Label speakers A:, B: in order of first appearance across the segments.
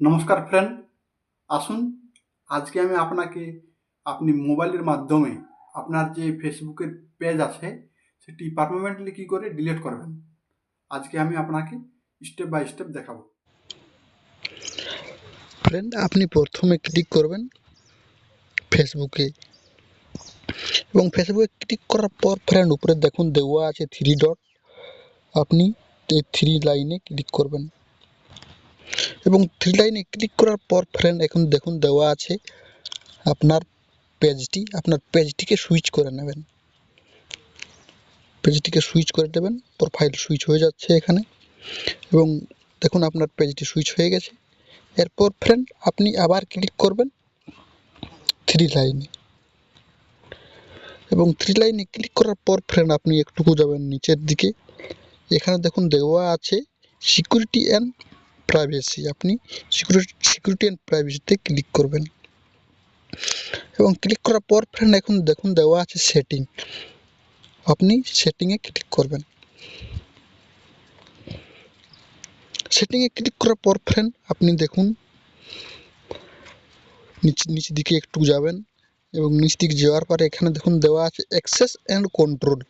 A: নমস্কার ফ্রেন্ড আসুন, আজকে আমি আপনাকে, আপনি মোবাইলের মাধ্যমে আপনার যে ফেসবুকের পেজ আছে, সেটি পারমানেন্টলি কী করে ডিলিট করবেন? আজকে আমি আপনাকে স্টেপ বাই স্টেপ দেখাবো।
B: ফ্রেন্ড আপনি প্রথমে ক্লিক করবেন ফেসবুকে এবং ফেসবুকে ক্লিক করার পর ফ্রেন্ড উপরে দেখুন দেওয়া আছে থ্রি ডট আপনি এই থ্রি লাইনে ক্লিক করবেন। এবং থ্রি লাইনে ক্লিক করার পর ফ্রেন্ড এখন দেখুন দেওয়া আছে আপনার পেজটি আপনার পেজটিকে সুইচ করে নেবেন। পেজটিকে সুইচ করে দেবেন প্রোফাইল সুইচ হয়ে যাচ্ছে এখানে। এবং দেখুন আপনার পেজটি সুইচ হয়ে গেছে। এরপর ফ্রেন্ড আপনি আবার ক্লিক করবেন থ্রি লাইনে এবং থ্রি লাইনে ক্লিক করার পর ফ্রেন্ড আপনি একটুকু যাবেন নিচের দিকে। এখানে দেখুন দেওয়া আছে সিকিউরিটি অ্যান্ড প্রাইভেসি আপনি সিকিউরিটি সিকিউরিটি অ্যান্ড প্রাইভেসিতে ক্লিক করবেন। এবং ক্লিক করার পর ফ্রেন্ড এখন দেখুন দেওয়া আছে সেটিং আপনি সেটিংয়ে ক্লিক করবেন। সেটিংয়ে ক্লিক করার পর ফ্রেন্ড আপনি দেখুন নিচ নিচ দিকে একটু যাবেন এবং নিচ দিকে যাওয়ার পরে এখানে দেখুন দেওয়া আছে অ্যাক্সেস অ্যান্ড কন্ট্রোল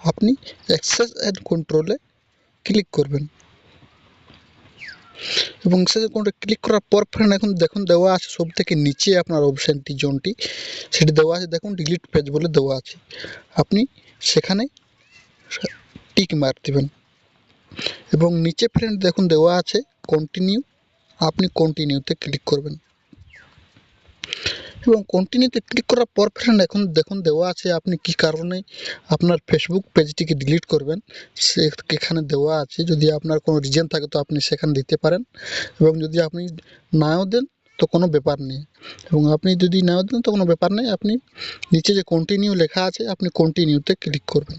B: আপনি অ্যাক্সেস অ্যান্ড কন্ট্রোলে ক্লিক করবেন। এবং সেই কোনটা ক্লিক করার পর ফ্রেন্ড এখন দেখুন দেওয়া আছে সব থেকে নিচে আপনার অপশানটি জোনটি, সেটি দেওয়া আছে, দেখুন ডিলিট পেজ বলে দেওয়া আছে। আপনি সেখানে টিক মার দেবেন। এবং নিচে ফ্রেন্ড দেখুন দেওয়া আছে কন্টিনিউ আপনি কন্টিনিউতে ক্লিক করবেন। এবং কন্টিনিউতে ক্লিক করার পর ফ্রেন্ড এখন দেখুন দেওয়া আছে আপনি কি কারণে আপনার ফেসবুক পেজটিকে ডিলিট করবেন? সে এখানে দেওয়া আছে, যদি আপনার কোনো রিজন থাকে তো আপনি সেখানে দিতে পারেন। এবং যদি আপনি নাও দেন তো কোনো ব্যাপার নেই। এবং আপনি যদি নাও দেন তো কোনো ব্যাপার নেই, আপনি নিচে যে কন্টিনিউ লেখা আছে, আপনি কন্টিনিউতে ক্লিক করবেন।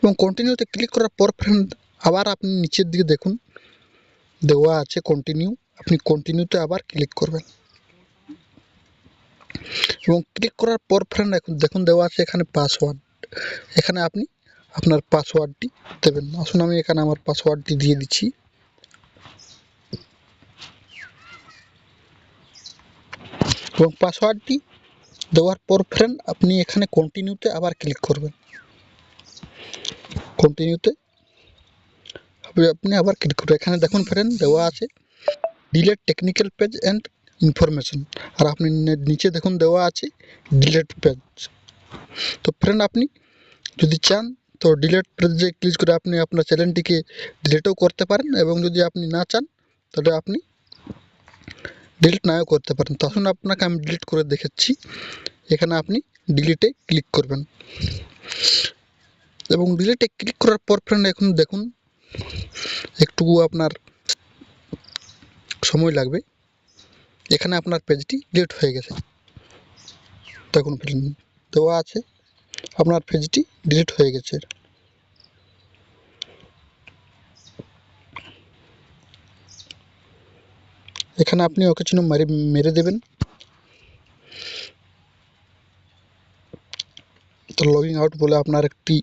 B: এবং কন্টিনিউতে ক্লিক করার পর ফ্রেন্ড আবার আপনি নিচের দিকে দেখুন, দেওয়া আছে কন্টিনিউ আপনি কন্টিনিউতে আবার ক্লিক করবেন। এবং ক্লিক করার পর ফ্রেন্ড এখন দেখুন দেওয়া আছে এখানে পাসওয়ার্ড এখানে আপনি আপনার পাসওয়ার্ডটি দেবেন। আসুন আমি এখানে আমার পাসওয়ার্ডটি দিয়ে দিচ্ছি। এবং পাসওয়ার্ডটি দেওয়ার পর ফ্রেন্ড আপনি এখানে কন্টিনিউতে আবার ক্লিক করবেন। কন্টিনিউতে আপনি আবার ক্লিক করবেন। এখানে দেখুন ফ্রেন্ড দেওয়া আছে delete technical page and information. আর আপনি নিচে দেখুন দেওয়া আছে ডিলেট পেজ তো ফ্রেন্ড আপনি যদি চান, তো ডিলেট পেজে ক্লিক করে আপনি আপনার চ্যানেলটিকে ডিলেটও করতে পারেন এবং যদি আপনি না চান, তাহলে আপনি ডিলিট নাও করতে পারেন। তখন আপনাকে আমি ডিলিট করে দেখাচ্ছি এখানে আপনি ডিলিটে ক্লিক করবেন। এবং ডিলিটে ক্লিক করার পর ফ্রেন্ড এখন দেখুন একটু আপনার সময় লাগবে। এখানে আপনার পেজটি ডিলিট হয়ে গেছে। দেখুন দেওয়া আছে। আপনার পেজটি ডিলিট হয়ে গেছে। এখানে আপনি ওকে চিহ্ন মেরে মেরে দেবেন। তো লগিং আউট বলে আপনার একটি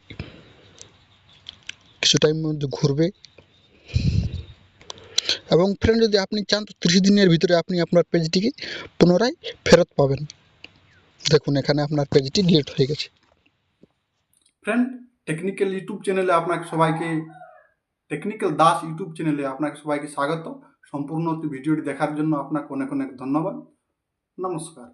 B: কিছু টাইম মধ্যে ঘুরবে। এবং ফ্রেন্ড যদি আপনি চান, তো ত্রিশ দিনের ভিতরে আপনি আপনার পেজটিকে পুনরায় ফেরত পাবেন। দেখুন, এখানে আপনার পেজটি ডিলিট হয়ে গেছে।
A: ফ্রেন্ড টেকনিক্যাল ইউটিউব চ্যানেলে আপনাকে সবাইকে টেকনিক্যাল দাস ইউটিউব চ্যানেলে আপনাকে সবাইকে স্বাগত। সম্পূর্ণ ভিডিওটি দেখার জন্য আপনাকে অনেক অনেক ধন্যবাদ। নমস্কার।